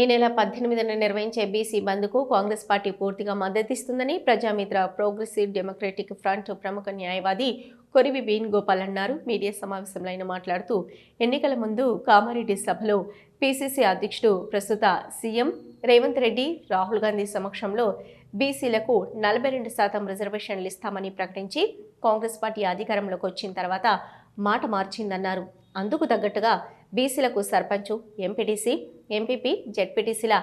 ఈ నెల పద్దెనిమిదిన నిర్వహించే బీసీ బంద్కు కాంగ్రెస్ పార్టీ పూర్తిగా మద్దతిస్తుందని ప్రజామిత్ర ప్రోగ్రెసివ్ డెమోక్రటిక్ ఫ్రంట్ ప్రముఖ న్యాయవాది కొరివి బీన్ గోపాల్ అన్నారు. మీడియా సమావేశంలో ఆయన మాట్లాడుతూ ఎన్నికల ముందు కామారెడ్డి సభలో పీసీసీ అధ్యక్షుడు ప్రస్తుత సీఎం రేవంత్ రెడ్డి రాహుల్ గాంధీ సమక్షంలో బీసీలకు నలభై రెండు శాతం రిజర్వేషన్లు ఇస్తామని ప్రకటించి కాంగ్రెస్ పార్టీ అధికారంలోకి వచ్చిన తర్వాత మాట మార్చిందన్నారు. అందుకు తగ్గట్టుగా బీసీలకు సర్పంచు ఎంపీటీసీ ఎంపీపీ జెడ్పీటీసీల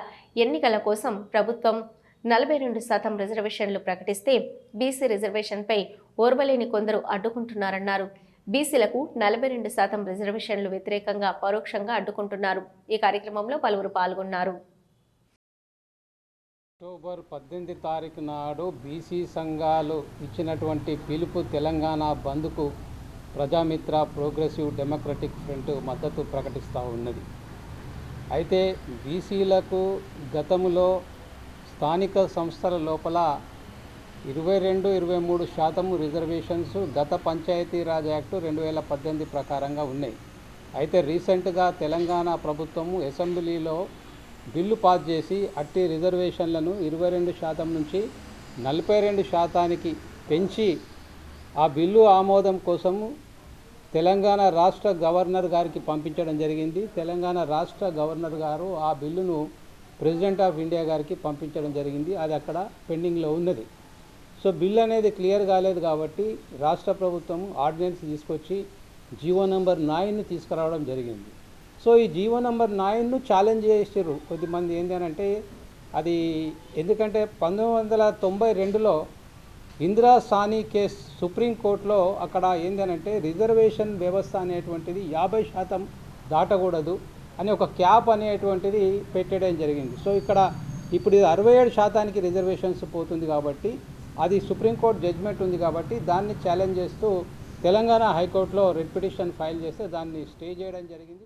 ఎన్నికల కోసం ప్రభుత్వం నలభై రెండు శాతం రిజర్వేషన్లు ప్రకటిస్తే బీసీ రిజర్వేషన్పై ఓర్వలేని కొందరు అడ్డుకుంటున్నారన్నారు. బీసీలకు నలభై రెండు శాతం రిజర్వేషన్లు వ్యతిరేకంగా పరోక్షంగా అడ్డుకుంటున్నారు. ఈ కార్యక్రమంలో పలువురు పాల్గొన్నారు. అక్టోబర్ పద్దెనిమిది తారీఖు నాడు బీసీ సంఘాలు ఇచ్చినటువంటి పిలుపు తెలంగాణ బంద్కు ప్రజామిత్ర ప్రోగ్రెసివ్ డెమోక్రటిక్ ఫ్రంట్ మద్దతు ప్రకటిస్తూ ఉన్నది. అయితే బీసీలకు గతంలో స్థానిక సంస్థల లోపల ఇరవై రెండు ఇరవై మూడు శాతం రిజర్వేషన్స్ గత పంచాయతీరాజ్ యాక్టు రెండు వేల పద్దెనిమిది ప్రకారంగా ఉన్నాయి. అయితే రీసెంట్గా తెలంగాణ ప్రభుత్వము అసెంబ్లీలో బిల్లు పాస్ చేసి అట్టి రిజర్వేషన్లను ఇరవై రెండు శాతం నుంచి నలభై రెండు శాతానికి పెంచి ఆ బిల్లు ఆమోదం కోసము తెలంగాణ రాష్ట్ర గవర్నర్ గారికి పంపించడం జరిగింది. తెలంగాణ రాష్ట్ర గవర్నర్ గారు ఆ బిల్లును ప్రెసిడెంట్ ఆఫ్ ఇండియా గారికి పంపించడం జరిగింది. అది అక్కడ పెండింగ్లో ఉన్నది. సో బిల్ అనేది క్లియర్ కాలేదు కాబట్టి రాష్ట్ర ప్రభుత్వం ఆర్డినెన్స్ తీసుకొచ్చి జీవో నెంబర్ నైన్ను తీసుకురావడం జరిగింది. సో ఈ జీవో నెంబర్ నైన్ను ఛాలెంజ్ చేసారు కొద్దిమంది. ఏంటి అని అంటే అది ఎందుకంటే పంతొమ్మిది వందల తొంభై రెండులో ఇందిరా సానీ కేస్ సుప్రీంకోర్టులో అక్కడ ఏంటి రిజర్వేషన్ వ్యవస్థ అనేటువంటిది యాభై శాతం దాటకూడదు అని ఒక క్యాప్ అనేటువంటిది పెట్టడం జరిగింది. సో ఇక్కడ ఇప్పుడు ఇది అరవై ఏడు శాతానికి రిజర్వేషన్స్ పోతుంది కాబట్టి అది సుప్రీంకోర్టు జడ్జ్మెంట్ ఉంది కాబట్టి దాన్ని ఛాలెంజ్ చేస్తూ తెలంగాణ హైకోర్టులో రిట్ పిటిషన్ ఫైల్ చేస్తే దాన్ని స్టే చేయడం జరిగింది.